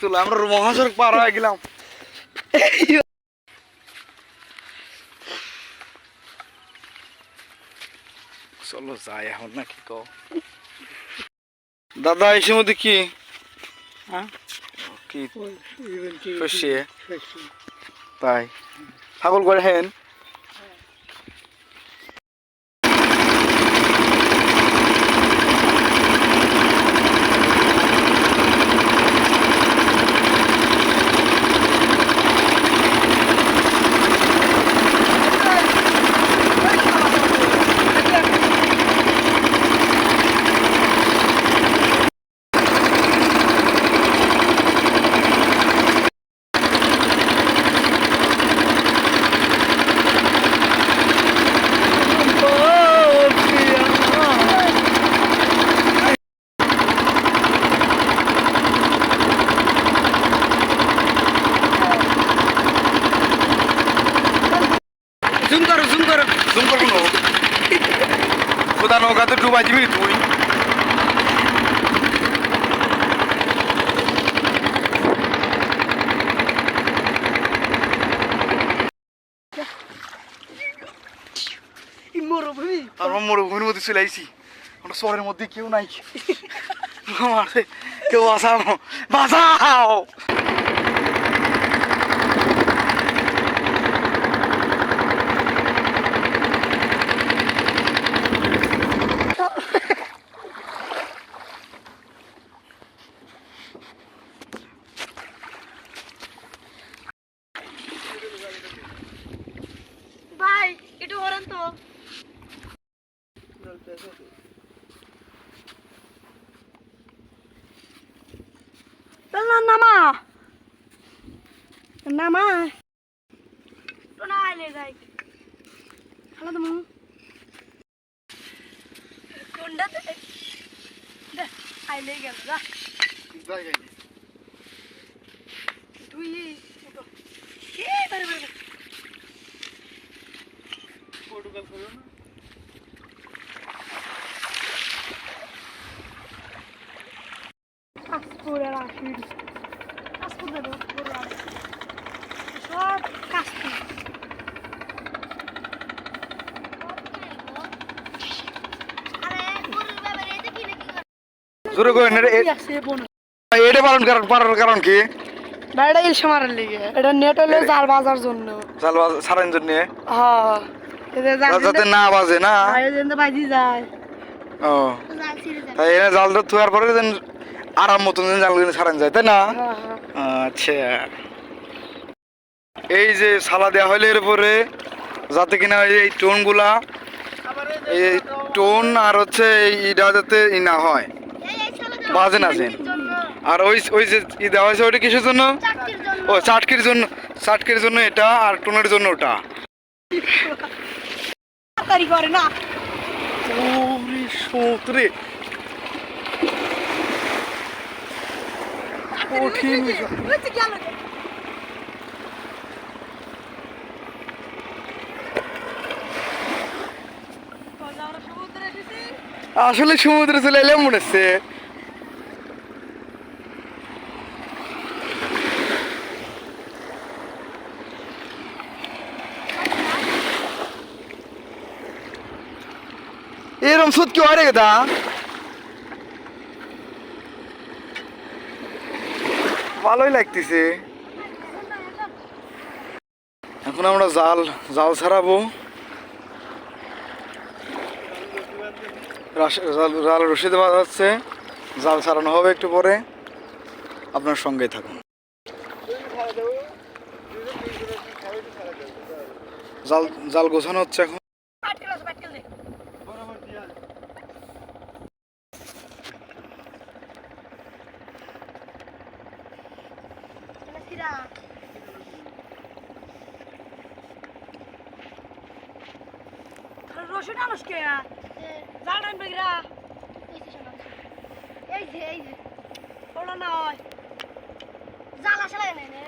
চলো আমরা মহাসড়ক পার হয়ে গেলাম। চলো যাই এখন না কি। কও দাদা এসে মধ্যে কি হ্যাঁ? কি শস্যে তাই। ছাগল করে হেন জুম করো জুম করো জুম করব না খোদা নৌকাতে ডুবাই দিবি তুই মরুভূমি তারপর মরুভূমির মধ্যে চলে আইছি। আমরা শহরের মধ্যে কেউ নাই। কেউ বাঁচাও। বাঁচাও ভাই একটু ওরেন তো না নামা নামা তো না আইলে যাই হ্যালো তুমি কোনটা আইলে গেল যা তুই উঠো। এ, বারে, বারে, বারে। কাশপুরের আশির কাশপুর দেবো, গরু আনব। সব কাশপুর। আরে, গরুর ব্যাপারে এটা কি নাকি করে? জোরে আছে বোন। এটা পালন কারণ পারার কারণ কি? বাইরে ইলশে মারার লিগে। এটা নেট হলে জাল বাজার জন্য। জাল সারাইন জন্য? হ্যাঁ। যাতে না বাজে না? দিতে বাজি যায়। ও। জাল। তাই এনে জালটা থুয়ার পরে যেন আরাম মতন যেন জালগুলো ছাড়ান যায় তাই না? হ্যাঁ হ্যাঁ। আচ্ছা। এই যে সালা দেওয়া হইলে এর যাতে কিনা এই টোনগুলা এই টোন আর হচ্ছে এই ইটা যাতে ই না হয়। এই, এই বাজে না যেন আর ওই ওই যে ই দেওয়া হয়েছে ওইটা কিসের জন্য? ও চাটকির জন্য চাটকির জন্য এটা আর টোনের জন্য ওটা। করে না। ওরে সৌতরে কঠিন আসলে সমুদ্রে চলে এলাম মনে হচ্ছে। সুদ কি হয় গেদা? ভালোই লাগতেছে। এখন আমরা জাল জাল ছাড়াবো। জাল রশি দেওয়া যাচ্ছে। জাল ছাড়ানো হবে একটু পরে। আপনার সঙ্গেই থাকুন। জাল জাল গোছানো হচ্ছে এখন পাটকেল আছে, পাটকেল দে। কিরা রশি টানস কে? জাল টানবে কিরা? এই যে এই যে ওটা নয়। জ্বালা চালাই নাই রে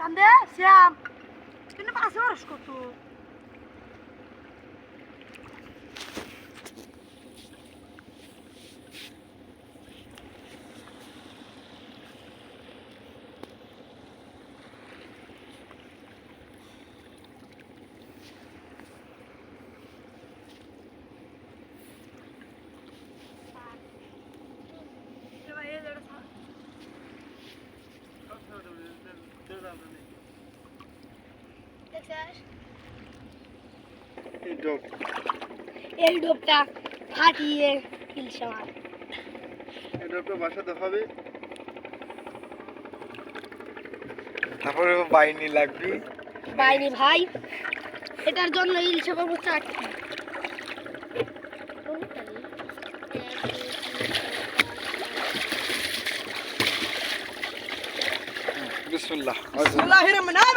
টান দে শ্যাম কিন্তু পাশে রস কত দেখছিস এই ডোপ এই ডোবটা ফাটিয়ে ইলশে মাছ এই ডোপটা বাসাতে হবে তারপরে বাইনি লাগবে। বাইরে ভাই এটার জন্য ইলশে পাবো চারটি বিসমুল্লাহ। আল্লাহির রহমান আয়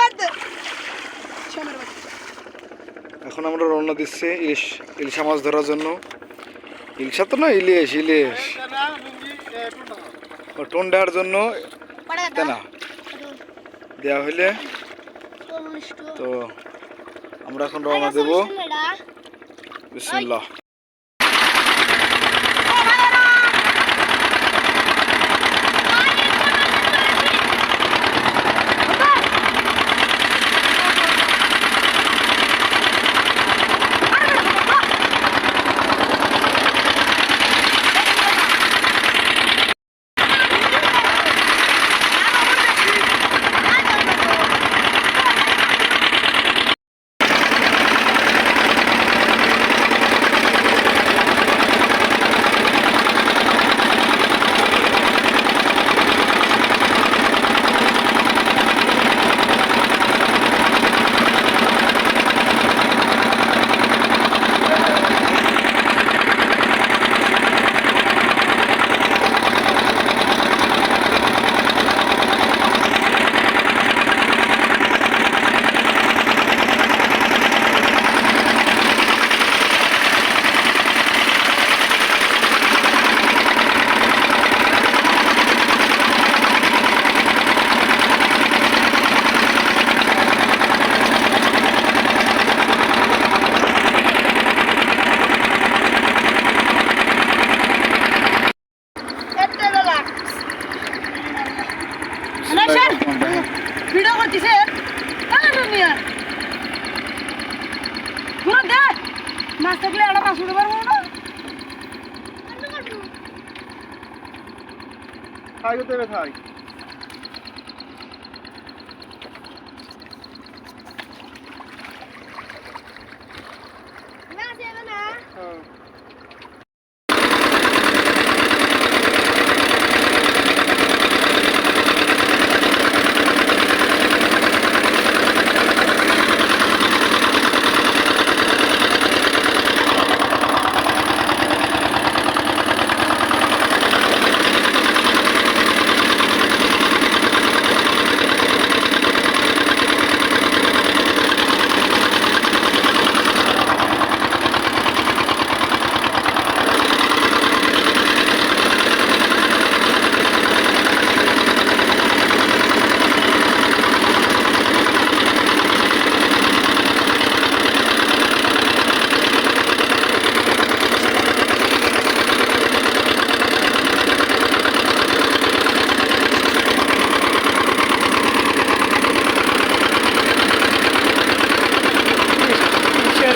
এখন আমরা রওনা দিচ্ছি ইলিশ ইলশা মাছ ধরার জন্য। ইলিশা তো না ইলিশ ইলিশ। টোন দেওয়ার জন্য তাই না দেওয়া হইলে তো আমরা এখন রওনা দেবো। বিসমুল্লাহ ভিডিও করতেছে তাহলে দুনিয়া পুরো দে মাছ থাকলে একটা মাছ উঠে পারব না খাই দেবে খাই না দেবে না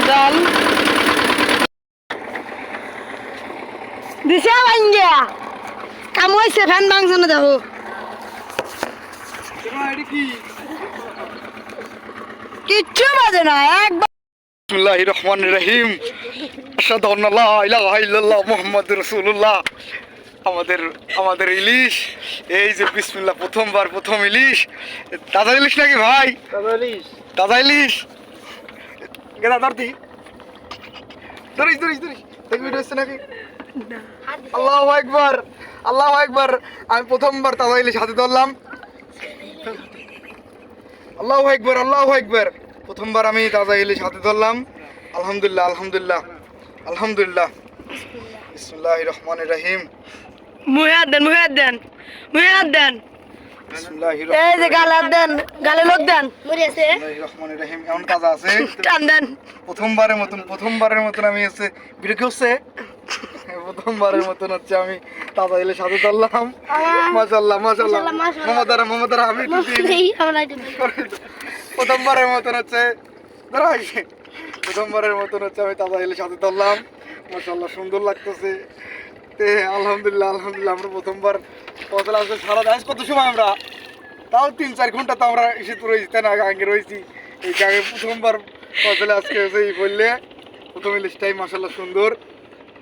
জাল দিছে ভাঙ্গে কাম হয়েছে ফ্যান ভাঙছে না দেখো। কিচ্ছু বাজে না একবার রহিম। ইলাহা ইল্লাল্লাহ মুহাম্মাদুর আমাদের আমাদের ইলিশ এই যে বিসমিল্লাহ প্রথমবার প্রথম ইলিশ। তাজা ইলিশ নাকি ভাই? তাজা ইলিশ। গেদা ধরতি। ধরিস ধরিস ধরিস। দেখবি নাকি? আল্লাহ একবার আল্লাহ একবার আমি প্রথমবার তাজা ইলিশ হাতে ধরলাম। আল্লাহ একবার আল্লাহ একবার প্রথমবার আমি তাজা ইলিশ হাতে ধরলাম। আলহামদুলিল্লাহ আলহামদুলিল্লাহ আলহামদুলিল্লাহ। বিসমুল্লাহ রহমান রহিম। এই যে দেন গালে লোক দেন। এমন কাজ আছে। টান দেন। প্রথমবারের মতন প্রথমবারের মতন আমি হচ্ছে ভিডিও কি হচ্ছে। প্রথমবারের মতন হচ্ছে আমি তাজা ইলিশ সাথে ধরলাম মাশাল্লাহ মাশাল্লাহ মমতারা মমতারা আমি। প্রথমবারের মতন হচ্ছে প্রথমবারের মতন হচ্ছে আমি তাজা ইলিশ সাথে ধরলাম মাশাল্লাহ সুন্দর লাগতেছে। তে আলহামদুলিল্লাহ আলহামদুলিল্লাহ আমরা প্রথমবার পথে আসলে সারা দেশ কত সময় আমরা? তাও তিন চার ঘণ্টা তো আমরা এসে তো রয়েছি তাই না? আগে রয়েছি। এই আগে প্রথমবার পথে আজকে এই বললে প্রথম ইলিশটাই মাশাল্লাহ সুন্দর।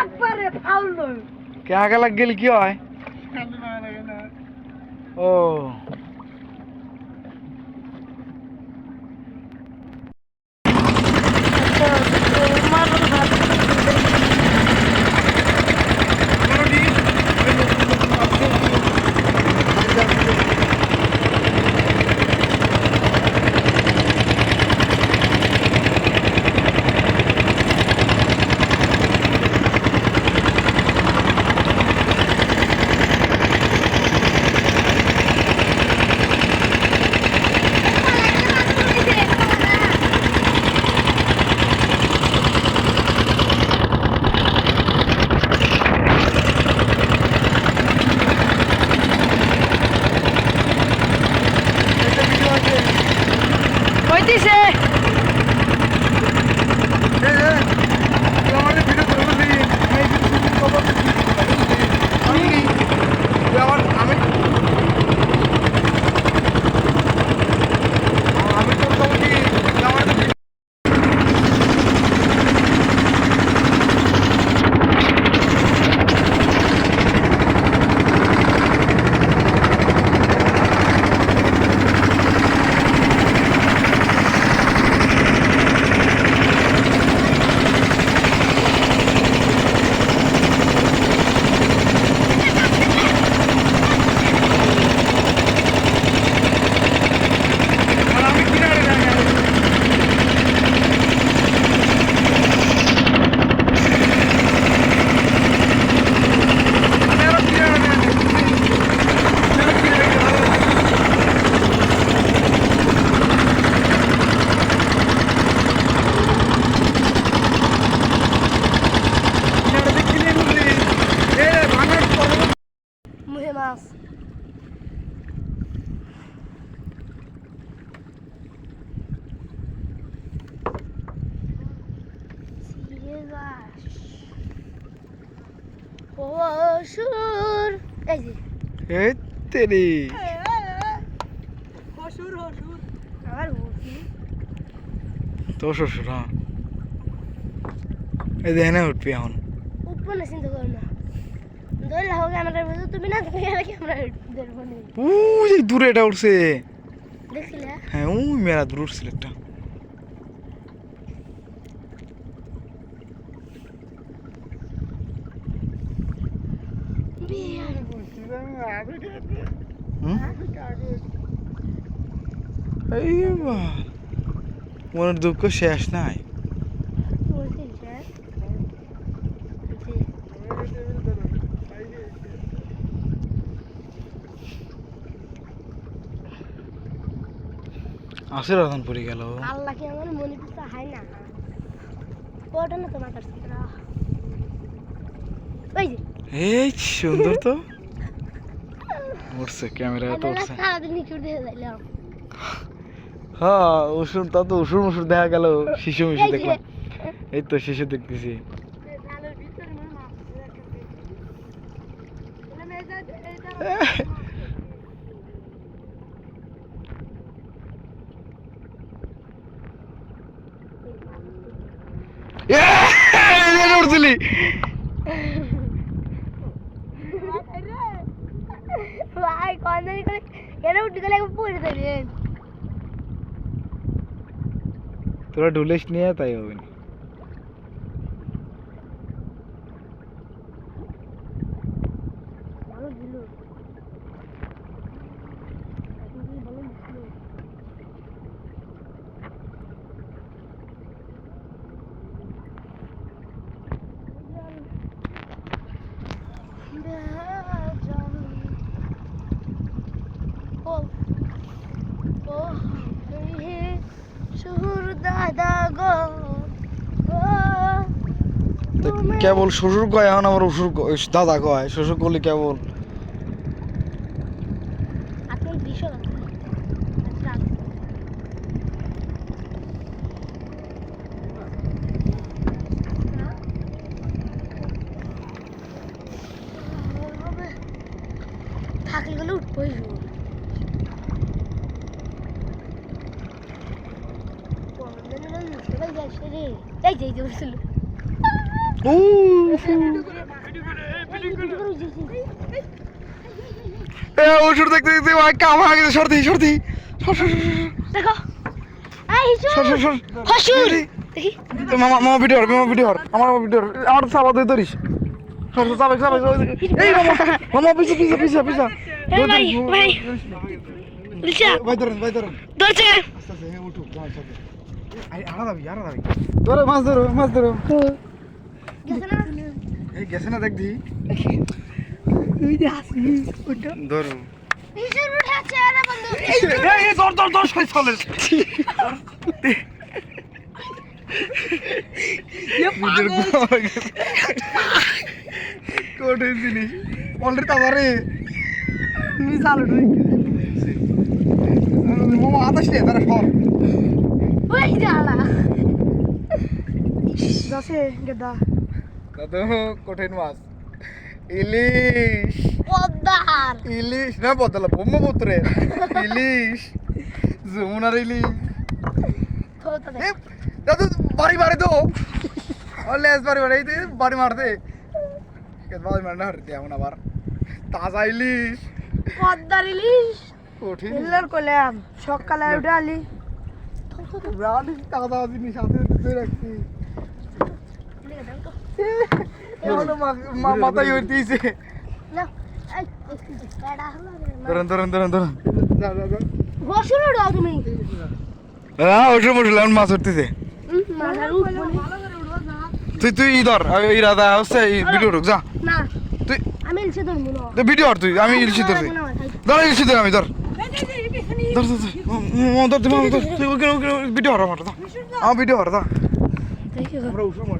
একবারে ফাউল কে আগে লাগ গেলে কি হয়? ও। পশুর এই যে। তেরি। তো হ্যাঁ। এই দেখে না উঠবি এখন। উঠবো না চিন্তা করো না। হোক তুমি তুমি উই দূরে এটা উঠছে। দেখছিলে হ্যাঁ ওই মেলা দূর উঠছিল একটা মনের দুঃখ শেষ নাই স্যার আশীর্বাদন পড়ে গেল আল্লাহ কি আমার মনে হয় না ওটা না তোমার কাছে এই সুন্দর তো উঠছে ক্যামেরায় তো উঠছে হ্যাঁ উসুর তা তো উসুর মুসুর দেখা গেল শিশু মিশু দেখলাম। এই তো শিশু দেখতেছি। উঠছিলি ভাই কোন জানি কেন উঠে গেলে তোরা ঢুলিস নিয়ে তাই হবে না ভালো দিল ভালো দিল সুর দাদা গো। কেবল শ্বশুর কয় এখন আমার ক- দাদা কয় শ্বশুর করলে কেবল আপনি বিশ আচ্ছা থাকলে গেলে উঠবই এই যে এই যে উঠছিল ও এ দেখতে ভাই কামা গেছে সর্দি সর্দি সর সর দেখো। সর সর সর। হসুর। দেখি। মামা মামা ভিডিও হর মামা ভিডিও হর। আমার ভিডিও আমার সাবা তুই ধরিস। সর সর এই মামা মামা পিছে পিছে পিছে পিছে ভাই, ভাই। লিসা ভাই ধরেন ভাই ধরেন। ধরছে। আস্তে আস্তে হ্যাঁ যাও সাথে আই আড়া দাবি আড়া দাবি। ধরো মাছ ধরো মাছ ধরো। গেছে না? এই গেছে না দেখ দি। তুই যে আসি ওটা ধরো। কোটে জিনিস। অলরেডি তাবারে তুমি চালু মামা আদাস রে তারা সর। ওই জালা যাচ্ছে গেদা। কত কঠিন মাছ। ইলিশ। পদ্মার। ইলিশ। না বদলা ব্রহ্মপুত্রে। ইলিশ। যমুনার ইলিশ। দাদু বাড়ি মারে তো। লেস বাড়ি মারে এই বাড়ি মারতে। বাড়ি মারে না হারতে এমন আবার। তাজা ইলিশ। পদ্মার ইলিশ। কঠিন। এলার কলাম সকালে উঠে আলি তাজা জিনিস হাতে রাখছি। মাথায় রে ধরেন ধরেন ধরেন ধরেন হ্যাঁ ওষুধ মশুল এখন মাছ উপরে তুই তুই ধর এই রাধা হচ্ছে ভিডিও ঢুক যা না তুই তুই ভিডিও ধর তুই আমি ইলিশি ধরছি ধর ইলিশি ধর আমি ধর ধর ধর ধর ম- ম- ধর তুই ভিডিও হর আমার ভিডিও হর ধর আমরা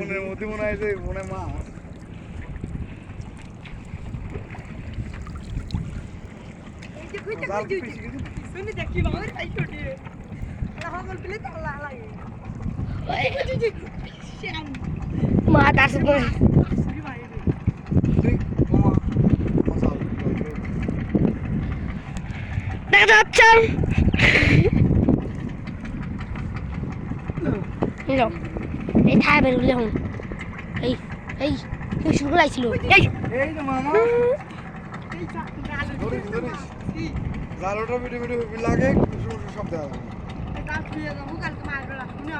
মনের মধ্যে মনে হয় যে মনে মা। এই যে কইতে জাল কইতে পিছিয়ে গেছে। তুমি দেখি বাবা তাই ছোটি আল্লাহ বল প্লে তো আল্লাহ লাগে। শ্যাম। মা তার সাথে দেখা যাচ্ছে এই ঠাই বের করলে হন। এই এই এই শুরু লাইছিল এই এই যে মামা। এই চা গাল ধরিস। ধরিস কি ভিডিও ভিডিও লাগে শুরু সব দেওয়া যাবে গাল যাব কালকে মারবে শুনি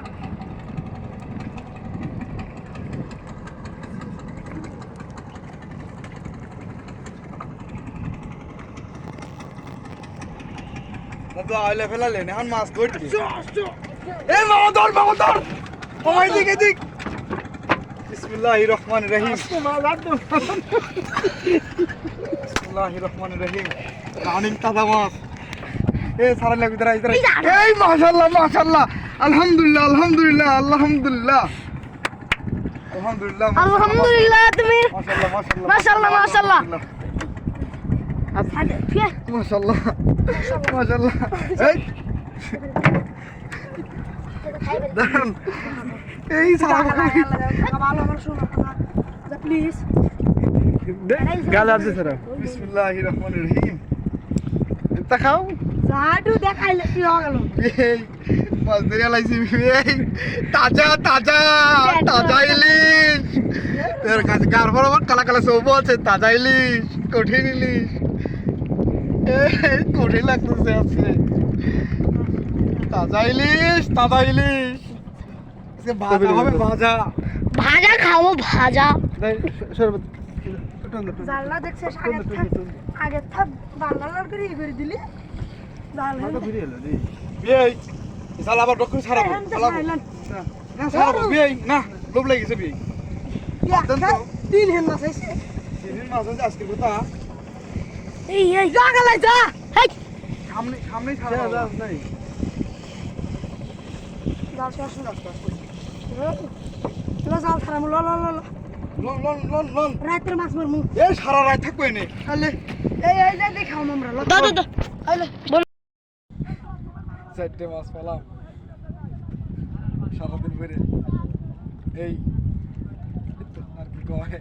তো আইলে ফেলালেন এখন মাছ ধরবি। এই মামা ধর মামা ধর। মামা এদিক এদিক বিসমিল্লাহির রহমানির রহিম। বিসমিল্লাহির রহমানির রহিম। রানিং তাজা মাছ। এ সারা লাগবে দাঁড়া দাঁড়া। এই মাশাআল্লাহ মাশাআল্লাহ। আলহামদুলিল্লাহ আলহামদুলিল্লাহ আলহামদুলিল্লাহ। আলহামদুলিল্লাহ আলহামদুলিল্লাহ তুমি। মাশাআল্লাহ মাশাআল্লাহ মাশাআল্লাহ, মাশাআল্লাহ। মাশাআল্লাহ মাশাআল্লাহ। এই। এই সারা ভালো আমার শোনো প্লিজ। গালে আছে স্যার বিসমিল্লাহির রহমানির রহিম। এটা খাও। জাদু দেখাইলে কি এই মাছ ধরে লাইছি এই। তাজা তাজা তাজা ইলিশ। তোর কাছে গার বরাবর কালা কালা সব আছে তাজা ইলিশ কঠিন ইলিশ। কঠিন লাগতেছে আছে তাজা ইলিশ তাজা ইলিশ আজকে ভাজা হবে ভাজা। ভাজা খাব ভাজা। জানলা দেখছে আগে থাক আগে থাক বাংলার করে ইয়ে করে দিলি। জানলা বিয়ে সাল আবার ডক্টর ছাড়াবো হ্যাঁ, চালাবো হ্যাঁ, না, না ছাড়াবো বিয়ে না লোভ লেগেছে বিয়ে। তিন হেন মাছ আইছে সেদিন মাছ আছে আজকের কথা। এই এই। যা গেলাই যা। হেই। সামনে সামনেই ছাড়া নাই। জাল শেষ লো জাল ছাড়াম লো লো লো লো। লন লন লন লন রাত্রে মাছ মারমু। এ সারা রাত থাকব এনে। তাহলে এই এই যে দেখাও আমরা লো। দাও দাও দাও আইলে চারটে মাছ পেলাম। সারাদিন এই আর কি কয়।